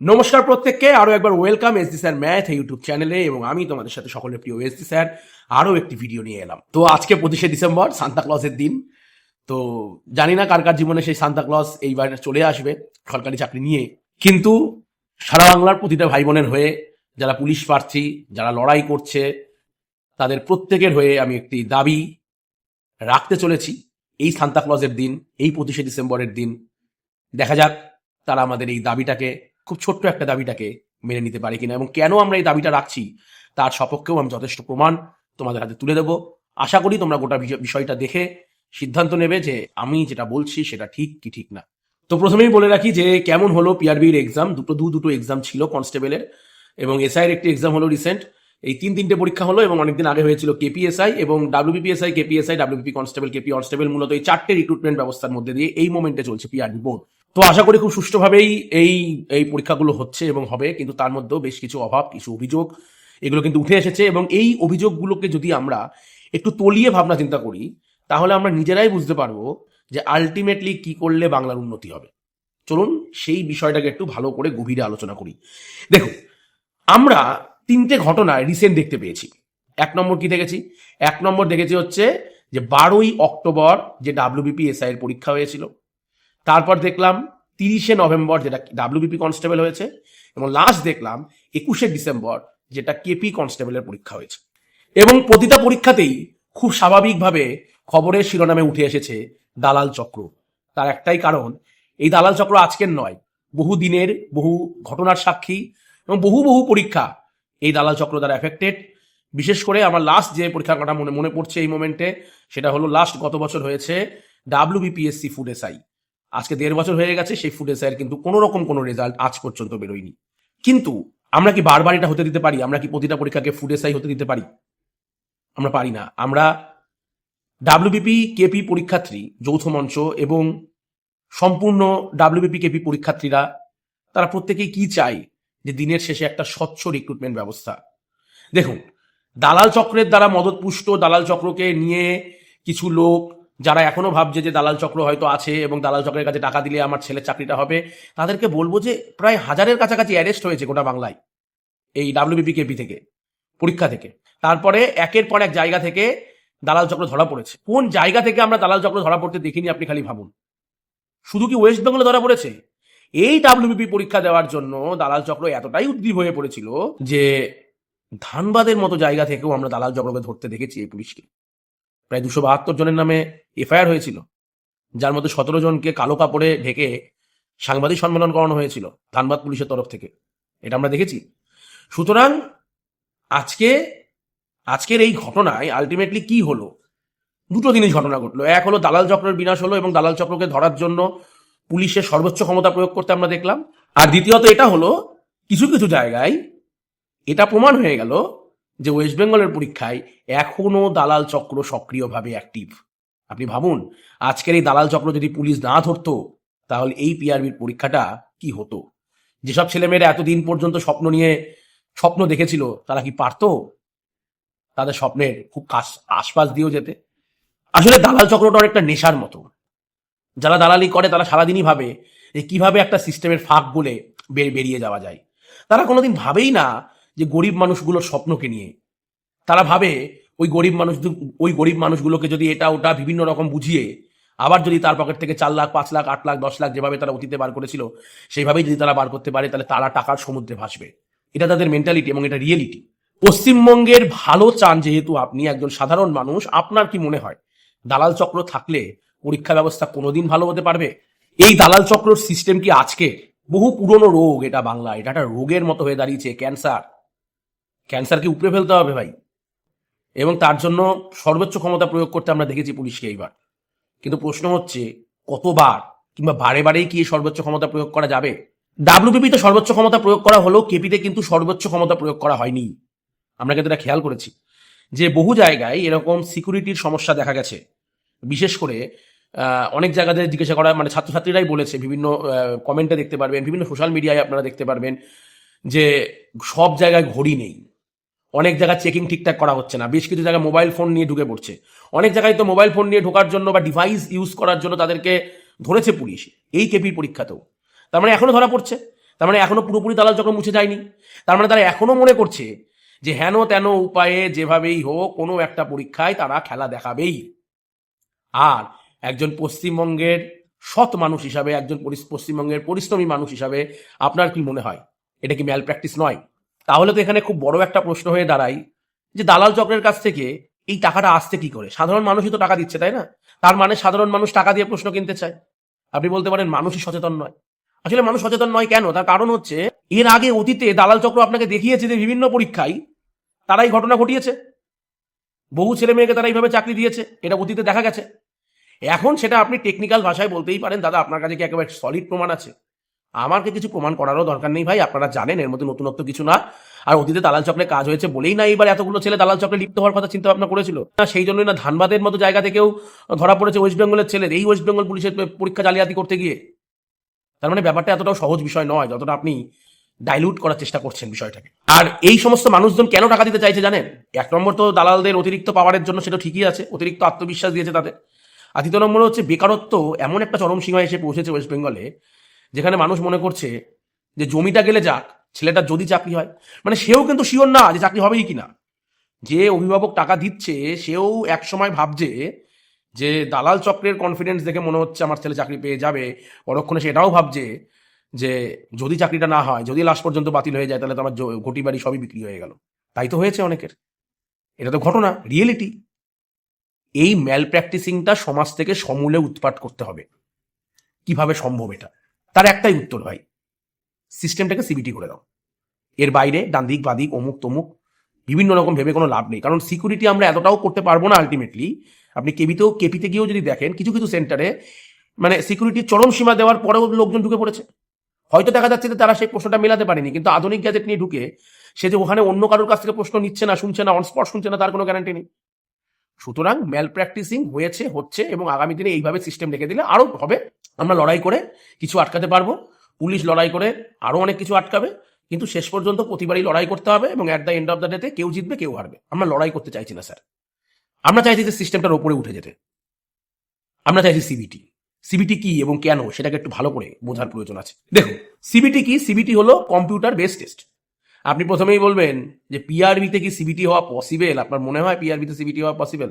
নমস্কার প্রত্যেককে, আরও একবার welcome S D sir math YouTube চ্যানেলে এবং আমি তোমাদের সাথে সকলের প্রিয় এস ডি স্যার আরও একটি ভিডিও নিয়ে এলাম। তো আজকে পঁচিশে ডিসেম্বর সান্তা ক্লজের দিন। তো জানি না কার কার জীবনে সেই সান্তা ক্লজ এইবার চলে আসবে, সরকারি চাকরি নিয়ে। কিন্তু সারা বাংলার প্রতিটা ভাই বোনের হয়ে, যারা পুলিশ প্রার্থী, যারা লড়াই করছে, তাদের প্রত্যেকের হয়ে আমি একটি দাবি রাখতে চলেছি। এই সান্তা ক্লজের দিন, এই পঁচিশে ডিসেম্বরের দিন। দেখা যাক তারা আমাদের এই দাবিটাকে খুব ছোট্ট একটা দাবিটাকে মেনে নিতে পারে কিনা এবং কেন আমরা এই দাবিটা রাখছি তার সপক্ষেও আমি যথেষ্ট প্রমাণ তোমাদের হাতে তুলে দেবো। আশা করি তোমরা গোটা বিষয়টা দেখে সিদ্ধান্ত নেবে যে আমি যেটা বলছি সেটা ঠিক কি ঠিক না। তো প্রথমেই বলে রাখি যে কেমন হলো পিআরবির এক্সাম দুটো দু দুটো এক্সাম ছিল কনস্টেবলের এবং এসআইয়ের একটি এক্সাম হলো রিসেন্ট এই তিন তিনটে পরীক্ষা হলো এবং অনেকদিন আগে হয়েছিল কেপিএসআই এবং WBPSI, KPSI, WBP constable KP constable মূলত এই চারটে রিক্রুটমেন্ট ব্যবস্থার মধ্যে দিয়ে এই মোমেন্টে চলছে পিআরবি বোর্ড তো আশা করি খুব সুষ্ঠুভাবেই এই এই পরীক্ষাগুলো হচ্ছে এবং হবে, কিন্তু তার মধ্যেও বেশ কিছু অভাব, কিছু অভিযোগ, এগুলো কিন্তু উঠে এসেছে এবং এই অভিযোগগুলোকে যদি আমরা একটু তলিয়ে ভাবনা চিন্তা করি, তাহলে আমরা নিজেরাই বুঝতে পারব যে আলটিমেটলি কি করলে বাংলার উন্নতি হবে। চলুন সেই বিষয়টাকে একটু ভালো করে গভীরে আলোচনা করি। দেখুন, আমরা তিনটে ঘটনা রিসেন্ট দেখতে পেয়েছি। এক নম্বর কি দেখেছি? এক নম্বর দেখেছি হচ্ছে যে বারোই অক্টোবর যে ডাব্লিউবিপি এসআই এর পরীক্ষা হয়েছিল তারপর দেখলাম তিরিশে নভেম্বর যেটা ডাব্লিউবিপি কনস্টেবল হয়েছে, এবং লাস্ট দেখলাম একুশে ডিসেম্বর যেটা কেপি কনস্টেবলের পরীক্ষা হয়েছে। এবং প্রতিটা পরীক্ষাতেই খুব স্বাভাবিকভাবে খবরের শিরোনামে উঠে এসেছে দালাল চক্র। তার একটাই কারণ, এই দালাল চক্র আজকের নয়, বহু দিনের, বহু ঘটনার সাক্ষী, এবং বহু বহু পরীক্ষা এই দালাল চক্র দ্বারা এফেক্টেড বিশেষ করে আমার লাস্ট যে পরীক্ষার কথা মনে মনে পড়ছে এই মোমেন্টে সেটা হলো লাস্ট গত বছর হয়েছে ডাব্লিউবিপিএসসি ফুড এসআই আজকে দেড় বছর হয়ে গেছে, সেই এর কিন্তু কোনো রকম কোনো রেজাল্ট আজ পর্যন্ত বেরোয়নি। কিন্তু আমরা কি বারবার এটা হতে দিতে পারি? আমরা কি প্রতিটা পরীক্ষাকে ফুড এসআই হতে দিতে পারি? আমরা পারি না। আমরা ডাব্লিউবিপি কেপি পরীক্ষার্থী, যৌথ মঞ্চ এবং সম্পূর্ণ ডাব্লিউবিপি কেপি পরীক্ষার্থীরা, তারা প্রত্যেকেই কি চায়? যে দিনের শেষে একটা স্বচ্ছ রিক্রুটমেন্ট ব্যবস্থা। দেখুন, দালাল চক্রের দ্বারা মদতপুষ্ট দালাল চক্রকে নিয়ে কিছু লোক যারা এখনও ভাবছে যে দালাল চক্র হয়তো আছে এবং দালাল চক্রের কাছে টাকা দিলে আমার ছেলের চাকরিটা হবে, তাদেরকে বলব যে প্রায় হাজারের কাছাকাছি অ্যারেস্ট হয়েছে গোটা বাংলায় এই ডাব্লিউবিপি কেপি থেকে, পরীক্ষা থেকে। তারপরে একের পর এক জায়গা থেকে দালাল চক্র ধরা পড়েছে। কোন জায়গা থেকে আমরা দালাল চক্র ধরা পড়তে দেখিনি আপনি খালি ভাবুন। শুধু কি ওয়েস্ট বেঙ্গলে ধরা পড়েছে? এই ডাব্লিউবিপি পরীক্ষা দেওয়ার জন্য দালাল চক্র এতটাই উদ্দীপ হয়ে পড়েছিল যে ধানবাদের মতো জায়গা থেকেও আমরা দালাল চক্রকে ধরতে দেখেছি এই পুলিশকে। প্রায় দুশো বাহাত্তর জনের নামে এফআইআর হয়েছিল, যার মধ্যে সতেরো জনকে কালো কাপড়ে ঢেকে সাংবাদিক সম্মেলন করানো হয়েছিল ধানবাদ পুলিশের তরফ থেকে। এটা আমরা দেখেছি। সুতরাং আজকে, আজকের এই ঘটনায় আলটিমেটলি কি হলো? দুটো জিনিস ঘটনা ঘটলো। এক হলো দালাল চক্রের বিনাশ হলো এবং দালাল চক্রকে ধরার জন্য পুলিশের সর্বোচ্চ ক্ষমতা প্রয়োগ করতে আমরা দেখলাম। আর দ্বিতীয়ত এটা হলো, কিছু কিছু জায়গায় এটা প্রমাণ হয়ে গেল যে ওয়েস্ট বেঙ্গলের পরীক্ষায় এখনও দালাল চক্র সক্রিয়ভাবে অ্যাক্টিভ আপনি ভাবুন, আজকের এই দালাল চক্র যদি পুলিশ না ধরতো, তাহলে এই পিআরবির পরীক্ষাটা কি হতো? যেসব ছেলেমেয়েরা এতদিন পর্যন্ত স্বপ্ন নিয়ে স্বপ্ন দেখেছিল, তারা কি পারতো? তাদের স্বপ্নের খুব কাছ, আশপাশ দিয়েও যেতে। আসলে দালাল চক্রটা অনেকটা নেশার মতো। যারা দালালি করে, তারা সারাদিনই ভাবে যে কীভাবে একটা সিস্টেমের ফাঁক বলে বেরিয়ে যাওয়া যায়। তারা কোনোদিন ভাবেই না যে গরিব মানুষগুলোর স্বপ্নকে নিয়ে। তারা ভাবে, ওই গরিব মানুষ ওই গরিব মানুষগুলোকে যদি এটা ওটা বিভিন্ন রকম বুঝিয়ে, আবার যদি তার পকেট থেকে চার লাখ, পাঁচ লাখ, আট লাখ, দশ লাখ যেভাবে তারা অতীতে বার করেছিল, সেইভাবেই যদি তারা বার করতে পারে, তাহলে তারা টাকার সমুদ্রে ভাসবে। এটা তাদের মেন্টালিটি এবং এটা রিয়েলিটি পশ্চিমবঙ্গের ভালো চান যেহেতু আপনি একজন সাধারণ মানুষ, আপনার কি মনে হয়? দালাল চক্র থাকলে পরীক্ষা ব্যবস্থা কোনোদিন ভালো হতে পারবে? এই দালাল চক্রর সিস্টেম কি আজকে? বহু পুরনো রোগ এটা বাংলা এটা একটা রোগের মতো হয়ে দাঁড়িয়েছে ক্যান্সার ক্যান্সারকে উপড়ে ফেলতে হবে ভাই। এবং তার জন্য সর্বোচ্চ ক্ষমতা প্রয়োগ করতে আমরা দেখেছি পুলিশকে এইবার। কিন্তু প্রশ্ন হচ্ছে, কতবার কিংবা বারে বারেই কি সর্বোচ্চ ক্ষমতা প্রয়োগ করা যাবে? ডাব্লিউবিপিতে সর্বোচ্চ ক্ষমতা প্রয়োগ করা হলো কেপিতে কিন্তু সর্বোচ্চ ক্ষমতা প্রয়োগ করা হয়নি। আমরা কিন্তু এটা খেয়াল করেছি। যে বহু জায়গায় এরকম সিকিউরিটির সমস্যা দেখা গেছে। বিশেষ করে অনেক জায়গাতে জিজ্ঞাসা করা মানে ছাত্রছাত্রীরাই বলেছে, বিভিন্ন কমেন্টে দেখতে পারবেন, বিভিন্ন সোশ্যাল মিডিয়ায় আপনারা দেখতে পারবেন যে সব জায়গায় ঘড়ি নেই। অনেক জায়গায় চেকিং ঠিকঠাক করা হচ্ছে না। বেশ কিছু জায়গায় মোবাইল ফোন নিয়ে ঢুকে পড়ছে। অনেক জায়গায় তো মোবাইল ফোন নিয়ে ঢোকার জন্য বা ডিভাইস ইউজ করার জন্য তাদেরকে ধরেছে পুলিশ, এই কেপির পরীক্ষাতেও। তার মানে এখনও ধরা পড়ছে। তার মানে এখনও পুরোপুরি দালাল চক্র মুছে যায়নি। তার মানে তারা এখনও মনে করছে যে হেন তেন উপায়ে যেভাবেই হোক কোনো একটা পরীক্ষায় তারা খেলা দেখাবেই। আর একজন পশ্চিমবঙ্গের সৎ মানুষ হিসাবে, একজন পশ্চিমবঙ্গের পরিশ্রমী মানুষ হিসাবে আপনার কি মনে হয়? এটা কি ম্যাল প্র্যাকটিস নয়? তাহলে তো এখানে খুব বড় একটা প্রশ্ন হয়ে দাঁড়ায় যে দালাল চক্রের কাছ থেকে এই টাকাটা আসছে কি করে? সাধারণ মানুষই তো টাকা দিচ্ছে, তাই না? তার মানে সাধারণ মানুষ টাকা দিয়ে প্রশ্ন কিনতে চায়। আপনি বলতে পারেন মানুষই সচেতন নয়। আসলে মানুষ সচেতন নয় কেন? তার কারণ হচ্ছে, এর আগে অতীতে দালাল চক্র আপনাকে দেখিয়েছে যে বিভিন্ন পরীক্ষায় তারাই ঘটনা ঘটিয়েছে। বহু ছেলে মেয়েকে তারা এইভাবে চাকরি দিয়েছে, এটা অতীতে দেখা গেছে। এখন সেটা আপনি টেকনিক্যাল ভাষায় বলতেই পারেন। দাদা, আপনার কাছে কি একেবারে সলিড প্রমাণ আছে? আমাকে কিছু প্রমাণ করারও দরকার নেই ভাই, আপনারা জানেন, এর মধ্যে নতুনত্ব কিছু না। আর অতীতে দালাল চক্রে কাজ হয়েছে বলেই না এবার এতগুলো ছেলে দালাল চক্রে লিপ্ত হওয়ার কথা চিন্তা ভাবনা করেছিল। না, সেই জন্যই না ধানবাদের মতো জায়গা থেকেও ধরা পড়েছে ওয়েস্ট বেঙ্গলের ছেলের এই ওয়েস্ট বেঙ্গল পুলিশের পরীক্ষা জালিয়াতি করতে গিয়ে। তার মানে ব্যাপারটা এতটাও সহজ বিষয় নয়, যতটা আপনি ডাইলুট করার চেষ্টা করছেন বিষয়টাকে। আর এই সমস্ত মানুষজন কেন টাকা দিতে চাইছে জানেন? এক নম্বর তো দালালদের অতিরিক্ত পাওয়ারের জন্য সেটা ঠিকই আছে, অতিরিক্ত আত্মবিশ্বাস দিয়েছে তাদের। আর দ্বিতীয় নম্বর হচ্ছে বেকারত্ব এমন একটা চরম সীমায় এসে পৌঁছেছে ওয়েস্ট বেঙ্গলে যেখানে মানুষ মনে করছে যে জমিটা গেলে যাক ছেলেটা যদি চাকরি হয়। মানে সেও কিন্তু শিওর না যে চাকরি হবেই কিনা। যে অভিভাবক টাকা দিচ্ছে, সেও এক সময় ভাবছে যে দালাল চক্রের কনফিডেন্স দেখে মনে হচ্ছে আমার ছেলে চাকরি পেয়ে যাবে। পরক্ষণে সেটাও ভাবছে যে যদি চাকরিটা না হয়, যদি লাস্ট পর্যন্ত বাতিল হয়ে যায়, তাহলে তো আমার ঘটি বাড়ি সবই বিক্রি হয়ে গেল। তাই তো হয়েছে অনেকের। এটা তো ঘটনা রিয়েলিটি এই ম্যাল প্র্যাকটিসিংটা সমাজ থেকে সমূলে উৎপাট করতে হবে। কীভাবে সম্ভব এটা? তার একটাই উত্তর ভাই সিস্টেমটাকে সিবিটি করে দাও। এর বাইরে ডান দিক বাদিক অমুক, তমুক, বিভিন্ন রকম ভেবে কোনো লাভ নেই। কারণ সিকিউরিটি আমরা এতটাও করতে পারব না আলটিমেটলি আপনি কেবিতেও কেপিতে গিয়েও যদি দেখেন, কিছু কিছু সেন্টারে মানে সিকিউরিটির চরম সীমা দেওয়ার পরেও লোকজন ঢুকে পড়েছে। হয়তো দেখা যাচ্ছে যে তারা সেই প্রশ্নটা মেলাতে পারেনি, কিন্তু আধুনিক গ্যাজেট নিয়ে ঢুকে সে যে ওখানে অন্য কারোর কাছ থেকে প্রশ্ন নিচ্ছে না, শুনছে না অনস্পট শুনছে না, তার কোনো গ্যারান্টি নেই। সুতরাং ম্যাল প্র্যাকটিসিং হয়েছে, হচ্ছে, এবং আগামী দিনে এইভাবে সিস্টেম রেখে দিলে আরও হবে। আমরা লড়াই করে কিছু আটকাতে পারব। পুলিশ লড়াই করে আরও অনেক কিছু আটকাবে। কিন্তু শেষ পর্যন্ত প্রতিবারই লড়াই করতে হবে এবং at the end of the ডেতে কেউ জিতবে, কেউ হারবে। আমরা লড়াই করতে চাইছি না, স্যার। আমরা চাইছি যে সিস্টেমটার ওপরে উঠে যেতে। আমরা চাইছি সিবিটি সিবিটি কি এবং কেন, সেটাকে একটু ভালো করে বোঝার প্রয়োজন আছে। দেখুন সিবিটি কি? সিবিটি হলো কম্পিউটার বেস টেস্ট আপনি প্রথমেই বলবেন যে পিআরবিতে কি সিবিটি হওয়া পসিবল আপনার মনে হয় পিআরবিতে সিবিটি হওয়া পসিবল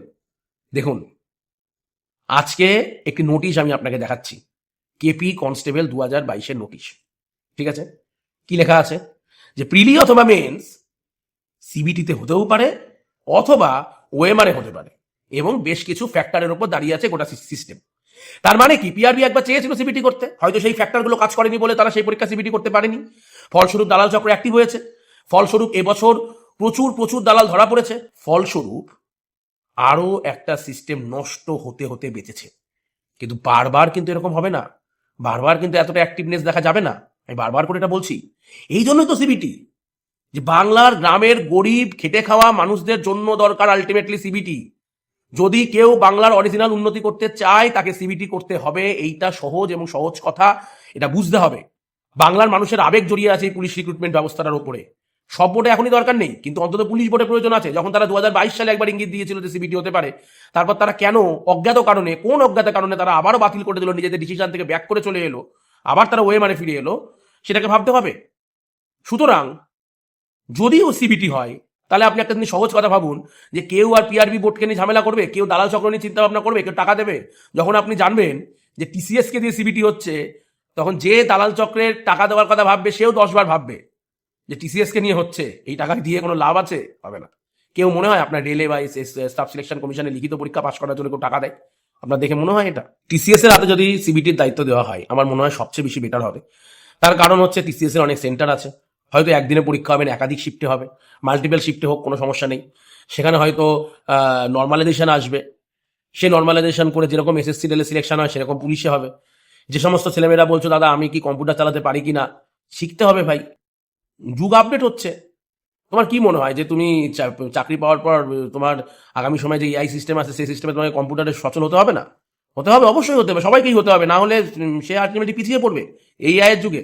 দেখুন, আজকে একটি নোটিশ আমি আপনাকে দেখাচ্ছি। কেপি কনস্টেবল দু হাজার বাইশের নোটিশ। ঠিক আছে? কি লেখা আছে? যে প্রিলি অথবা মেন্স সিবিটিতে হতেও পারে অথবা ওএমআরে হতে পারে এবং বেশ কিছু ফ্যাক্টরের উপর দাঁড়িয়ে আছে গোটা সিস্টেম। তার মানে কি পিআরবি একবার চেয়েছিল সিবিটি করতে, হয়তো সেই ফ্যাক্টরগুলো কাজ করেনি বলে তারা সেই পরীক্ষা সিবিটি করতে পারেনি। ফলস্বরূপ দালাল চক্র অ্যাক্টিভ হয়েছে। ফলস্বরূপ এবছর প্রচুর প্রচুর দালাল ধরা পড়েছে। ফলস্বরূপ আরও একটা সিস্টেম নষ্ট হতে হতে বেঁচেছে। কিন্তু বারবার কিন্তু এরকম হবে না। বারবার কিন্তু এতটা অ্যাক্টিভনেস দেখা যাবে না। আমি বারবার করে এটা বলছি। এই জন্যই তো সিবিটি যে বাংলার গ্রামের গরিব, খেটে খাওয়া মানুষদের জন্য দরকার আলটিমেটলি সিবিটি যদি কেউ বাংলার অরিজিনাল উন্নতি করতে চায়, তাকে সিবিটি করতে হবে। এইটা সহজ এবং সহজ কথা। এটা বুঝতে হবে। বাংলার মানুষের আবেগ জড়িয়ে আছে এই পুলিশ রিক্রুটমেন্ট ব্যবস্থাটার উপরে। সব বোর্ডে এখনই দরকার নেই, কিন্তু অন্তত পুলিশ বোর্ডে প্রয়োজন আছে। যখন তারা দু হাজার বাইশ সালে একবার ইঙ্গিত দিয়েছিল যে সিবিটি হতে পারে, তারপর তারা কেন অজ্ঞাত কারণে, কোন অজ্ঞাত কারণে তারা আবারও বাতিল করে দিল, নিজেদের ডিসিশন থেকে ব্যাক করে চলে এলো, আবার তারা ওয়ে মানে ফিরে এলো, সেটাকে ভাবতে হবে। সুতরাং যদিও সিবিটি হয়, তাহলে আপনি একটা জিনিস সহজ কথা ভাবুন, যে কেউ আর পিআরবি বোর্ডকে নিয়ে ঝামেলা করবে, কেউ দালাল চক্র নিয়ে চিন্তা ভাবনা করবে, কেউ টাকা দেবে। যখন আপনি জানবেন যে টিসিএস কে দিয়ে সিবিটি হচ্ছে, তখন যে দালাল চক্রের টাকা দেওয়ার কথা ভাববে, সেও দশবার ভাববে। যে টিসিএস কে নিয়ে হচ্ছে, এই টাকা দিয়ে কোনো লাভ আছে? হবে না। কেউ মনে হয় আপনার রেলে বা স্টাফ সিলেকশন কমিশনে লিখিত পরীক্ষা পাশ করার জন্য কেউ টাকা দেয়? আপনার দেখে মনে হয় এটা? টিসিএস এর হাতে যদি সিবিটির দায়িত্ব দেওয়া হয়, আমার মনে হয় সবচেয়ে বেশি বেটার হবে। তার কারণ হচ্ছে টিসিএস এর অনেক সেন্টার আছে। হয়তো একদিনে পরীক্ষা হবে না, একাধিক শিফটে হবে। মাল্টিপল শিফটে হোক, কোনো সমস্যা নেই। সেখানে হয়তো নর্মালাইজেশন আসবে। সে নর্মালাইজেশন করে যেরকম এসএসসি রেলে সিলেকশন হয়, সেরকম পুলিশে হবে। যে সমস্ত ছেলেমেয়েরা বলছো, দাদা, আমি কি কম্পিউটার চালাতে পারি কি না শিখতে হবে ভাই। যুগ আপডেট হচ্ছে। তোমার কি মনে হয় যে তুমি চাকরি পাওয়ার পর তোমার আগামী সময় যে এআই সিস্টেম আছে, সেই সিস্টেমে তোমাকে কম্পিউটারে সচল হতে হবে না? হতে হবে, অবশ্যই হতে হবে, সবাইকেই হতে হবে, না হলে সে আলটিমেটলি পিছিয়ে পড়বে এই এর যুগে।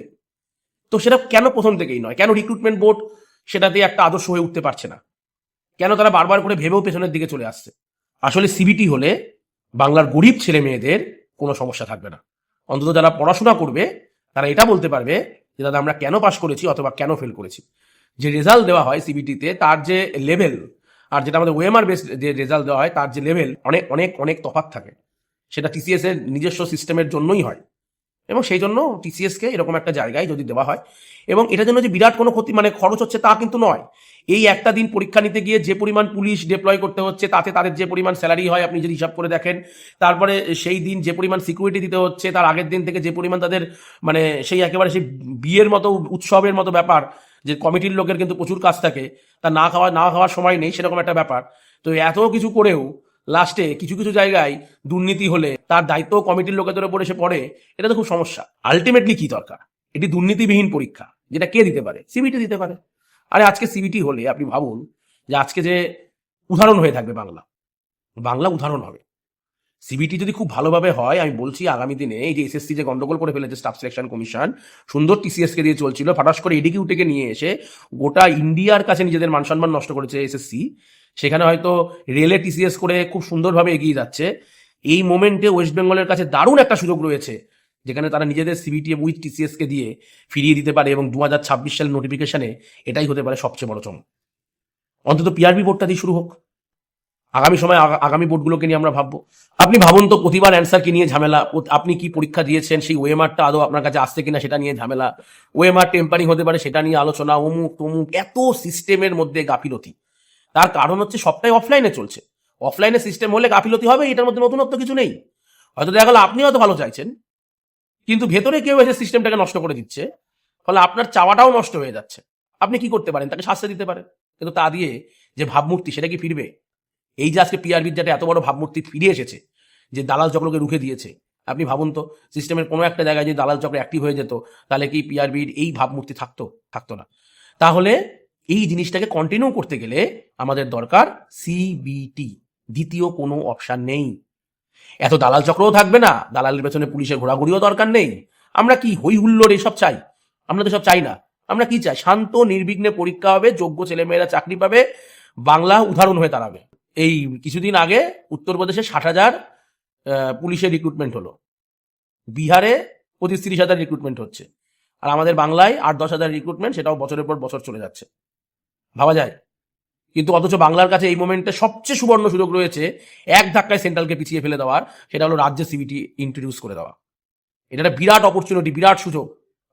তো সেটা কেন প্রথম থেকেই নয়? কেন রিক্রুটমেন্ট বোর্ড সেটাতে একটা আদর্শ হয়ে উঠতে পারছে না? কেন তারা বারবার করে ভেবেও পেছনের দিকে চলে আসছে? আসলে সিবিটি হলে বাংলার গরিব ছেলে মেয়েদের কোনো সমস্যা থাকবে না। অন্তত যারা পড়াশোনা করবে, তারা এটা বলতে পারবে যে দাদা আমরা কেন পাশ করেছি অথবা কেন ফেল করেছি। যে রেজাল্ট দেওয়া হয় সিবিটিতে তার যে লেভেল আর যেটা আমাদের ওএমআর বেস যে রেজাল্ট দেওয়া হয়, তার যে লেভেল অনেক অনেক অনেক তফাত থাকে। সেটা টিসিএস এর নিজস্ব সিস্টেমের জন্যই হয়। এবং সেই জন্য টিসিএস কে এরকম একটা জায়গায় যদি দেওয়া হয়, এবং এটার জন্য যে বিরাট কোনো ক্ষতি মানে খরচ হচ্ছে তা কিন্তু নয়। এই একটা দিন পরীক্ষা নিতে গিয়ে যে পরিমাণ পুলিশ ডিপ্লয় করতে হচ্ছে, তাতে তাদের যে পরিমাণ স্যালারি হয়, আপনি যদি হিসাব করে দেখেন, তারপরে সেই দিন যে পরিমাণ সিকিউরিটি দিতে হচ্ছে, তার আগের দিন থেকে যে পরিমাণ তাদের মানে সেই একেবারে সেই বিয়ের মতো, উৎসবের মতো ব্যাপার, যে কমিটির লোকের কিন্তু প্রচুর কাজ থাকে, তা না খাওয়া, না খাওয়ার সময় নেই সেরকম একটা ব্যাপার। তো এত কিছু করেও লাস্টে কিছু কিছু জায়গায় দুর্নীতি হলে তার দায়িত্ব কমিটির লোকেদের উপর এসে পড়ে, এটা তো খুব সমস্যা। আলটিমেটলি কি দরকার? এটি দুর্নীতিবিহীন পরীক্ষা। যেটা কে দিতে পারে? সিবিটি দিতে পারে। আরে আজকে সিবিটি হলে আপনি ভাবুন যে আজকে যে উদাহরণ হয়ে থাকবে বাংলা। বাংলা উদাহরণ হবে। সিবিটি যদি খুব ভালোভাবে হয়, আমি বলছি আগামী দিনে এই যে এসএসসি যে গন্ডগোল করে ফেলেছে স্টাফ সিলেকশন কমিশন সুন্দর টিসিএস কে দিয়ে চলছিল, ফাটাস করে এডিকে উঠেকে নিয়ে এসে গোটা ইন্ডিয়ার কাছে নিজেদের মান সম্মান নষ্ট করেছে এসএসসি সেখানে হয়তো রেলে টিসিএস করে খুব সুন্দরভাবে এগিয়ে যাচ্ছে। এই মোমেন্টে ওয়েস্ট বেঙ্গলের কাছে দারুণ একটা সুযোগ রয়েছে, যেখানে তারা নিজেদের সিবিটি উইথ টিসিএস কে দিয়ে ফিরিয়ে দিতে পারে এবং দু হাজার ছাব্বিশ সালের নোটিফিকেশনে এটাই হতে পারে সবচেয়ে বড় চমক। অন্তত পিআরবি বোর্ডটা দিয়ে শুরু হোক। আগামী সময় আগা- আগামী বোর্ডগুলোকে নিয়ে আমরা ভাববো। আপনি ভাবুন তো প্রতিবার অ্যান্সার কি নিয়ে ঝামেলা আপনি কি পরীক্ষা দিয়েছেন, সেই ওয়েমারটা আদৌ আপনার কাছে আসছে কিনা সেটা নিয়ে ঝামেলা। ওয়েমার টেম্পারিং হতে পারে সেটা নিয়ে আলোচনা অমুক তমুক এত সিস্টেমের মধ্যে গাফিলতি। তার কারণ হচ্ছে সবটাই অফলাইনে চলছে। অফলাইনে সিস্টেম হলে গাফিলতি হবে, এটার মধ্যে নতুনত্ব কিছু নেই। হয়তো দেখা গেল আপনি হয়তো ভালো চাইছেন, কিন্তু ভেতরে কেউ এসে সিস্টেমটাকে নষ্ট করে দিচ্ছে, ফলে আপনার চাওয়াটাও নষ্ট হয়ে যাচ্ছে। আপনি কি করতে পারেন? তাকে শাস্তি দিতে পারেন। কিন্তু তা দিয়ে যে ভাবমূর্তি, সেটা কি ফিরবে? এই যে আজকে পিআরবির যাতে এত বড় ভাবমূর্তি ফিরে এসেছে, যে দালাল চক্রকে রুখে দিয়েছে, আপনি ভাবুন তো সিস্টেমের কোনো একটা জায়গায় যদি দালাল চক্র অ্যাক্টিভ হয়ে যেত, তাহলে কি পিআরবির এই ভাবমূর্তি থাকতো? থাকতো না। তাহলে এই জিনিসটাকে কন্টিনিউ করতে গেলে আমাদের দরকার সিবিটি দ্বিতীয় কোনো অপশান নেই। এত দালাল চক্রও থাকবে না, দালালের পেছনে পুলিশের ঘোরাঘুরিও দরকার নেই। আমরা কি হই হুল্লোড় এসব চাই? আমরা তো সব চাই না। আমরা কি চাই? শান্ত, নির্বিঘ্নে পরীক্ষা হবে, যোগ্য ছেলেমেয়েরা চাকরি পাবে, বাংলা উদাহরণ হয়ে দাঁড়াবে। এই কিছুদিন আগে উত্তরপ্রদেশে ষাট হাজার পুলিশের রিক্রুটমেন্ট হলো। বিহারে পঁচিশ তিরিশ হাজার রিক্রুটমেন্ট হচ্ছে। আর আমাদের বাংলায় আট দশ হাজার রিক্রুটমেন্ট সেটাও বছরের পর বছর চলে যাচ্ছে। ভাবা যায়। কিন্তু অথচ বাংলার কাছে এই মোমেন্টে সবচেয়ে সুবর্ণ সুযোগ রয়েছে এক ধাক্কায় সেন্ট্রালকে পিছিয়ে ফেলে দেওয়ার, সেটা হলো রাজ্যে সিবিটি ইন্ট্রোডিউস করে দেওয়া। এটা একটা বিরাট অপরচুনিটি বিরাট সুযোগ।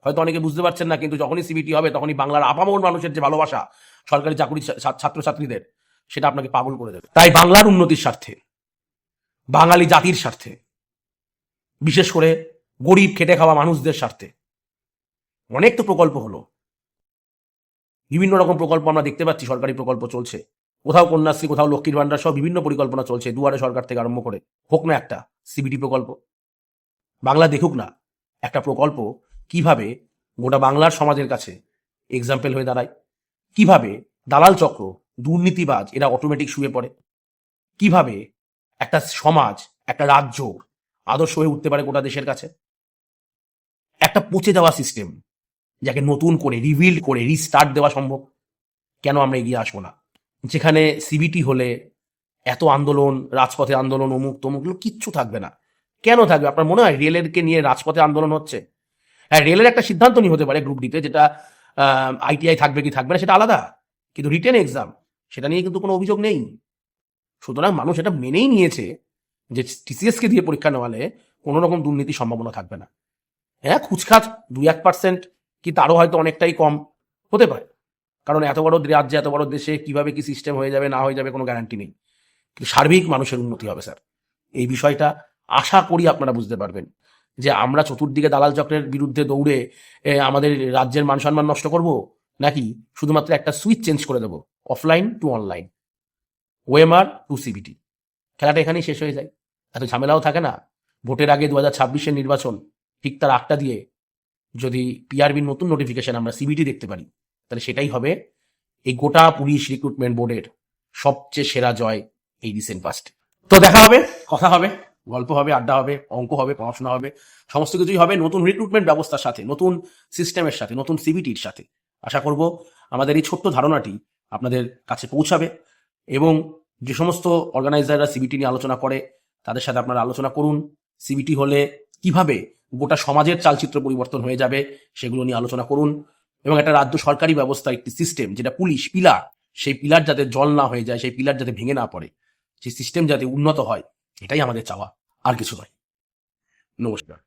হয়তো অনেকে বুঝতে পারছেন না, কিন্তু যখনই সিবিটি হবে, তখনই বাংলার আপামর মানুষের যে ভালোবাসা, সরকারি চাকরি ছাত্রছাত্রীদের সেটা আপনাকে পাগল করে দেবে। তাই বাংলার উন্নতির স্বার্থে, বাঙালি জাতির স্বার্থে, বিশেষ করে গরিব, খেটে খাওয়া মানুষদের স্বার্থে, অনেক তো প্রকল্প হলো। বিভিন্ন রকম প্রকল্প আমরা দেখতে পাচ্ছি, সরকারি প্রকল্প চলছে। কোথাও কন্যাশ্রী, কোথাও লক্ষ্মীর ভান্ডার সব বিভিন্ন পরিকল্পনা চলছে, দুয়ারে সরকার থেকে আরম্ভ করে। হোক না একটা সিবিটি প্রকল্প। বাংলা দেখুক না, একটা প্রকল্প কীভাবে গোটা বাংলার সমাজের কাছে এক্সাম্পল হয়ে দাঁড়ায়? কীভাবে দালাল চক্র, দুর্নীতিবাজ, এরা অটোমেটিক শুয়ে পড়ে? কীভাবে একটা সমাজ, একটা রাজ্য আদর্শ হয়ে উঠতে পারে গোটা দেশের কাছে? একটা পচে যাওয়া সিস্টেম যাকে নতুন করে রিভিল্ড করে রিস্টার্ট দেওয়া সম্ভব। কেন আমরা এগিয়ে আসব না? যেখানে সিবিটি হলে এত আন্দোলন, রাজপথে আন্দোলন, অমুক তমুকগুলো কিচ্ছু থাকবে না। কেন থাকবে? আপনার মনে হয় রেলেরকে নিয়ে রাজপথে আন্দোলন হচ্ছে? হ্যাঁ রেলের একটা সিদ্ধান্ত নিয়ে হতে পারে গ্রুপ ডিতে যেটা আইটিআই থাকবে কি থাকবে না, সেটা আলাদা। কিন্তু রিটেন এক্সাম সেটা নিয়ে কিন্তু কোনো অভিযোগ নেই। সুতরাং মানুষ এটা মেনেই নিয়েছে যে টিসিএস কে দিয়ে পরীক্ষা নেওয়ালে কোনো রকম দুর্নীতির সম্ভাবনা থাকবে না। হ্যাঁ খুচখাচ দুই এক পার্সেন্ট কি তারও হয়তো অনেকটাই কম হতে পারে। কারণ এত বড় রাজ্যে, এত বড় দেশে কীভাবে কি সিস্টেম হয়ে যাবে, না হয়ে যাবে কোনো গ্যারান্টি নেই। কিন্তু সার্বিক মানুষের উন্নতি হবে স্যার এই বিষয়টা আশা করি আপনারা বুঝতে পারবেন যে আমরা চতুর্দিকে দালাল চক্রের বিরুদ্ধে দৌড়ে আমাদের রাজ্যের মান সম্মান নষ্ট করব, নাকি শুধুমাত্র একটা সুইচ চেঞ্জ করে দেবো offline to online OMR to CBT খেলাটা এখানেই শেষ হয়ে যায়। এত ঝামেলাও থাকে না। ভোটের আগে দু হাজার ছাব্বিশের নির্বাচন, ঠিক তার আটটা দিয়ে যদি পিআরবির নতুন নোটিফিকেশন আমরা সিবিটি দেখতে পারি, তাহলে সেটাই হবে এই গোটা পুলিশ রিক্রুটমেন্ট বোর্ডের সবচেয়ে সেরা জয় এই রিসেন্ট পাস্ট তো দেখা হবে, কথা হবে, গল্প হবে, আড্ডা হবে, অঙ্ক হবে, পড়াশোনা হবে, সমস্ত কিছুই হবে নতুন রিক্রুটমেন্ট ব্যবস্থার সাথে, নতুন সিস্টেমের সাথে, নতুন সিবিটির সাথে। আশা করব আমাদের এই ছোট্ট ধারণাটি আপনাদের কাছে পৌঁছাবে এবং যে সমস্ত অর্গানাইজাররা সিবিটি নিয়ে আলোচনা করে, তাদের সাথে আপনারা আলোচনা করুন সিবিটি হলে কীভাবে গোটা সমাজের চালচিত্র পরিবর্তন হয়ে যাবে, সেগুলো নিয়ে আলোচনা করুন এবং একটা রাজ্য সরকারি ব্যবস্থা, একটি সিস্টেম যেটা পুলিশ, পিলার, সেই পিলার যাতে জল না হয়ে যায়, সেই পিলার যাতে ভেঙে না পড়ে, সেই সিস্টেম যাতে উন্নত হয়, এটাই আমাদের চাওয়া, আর কিছু নয়। নমস্কার।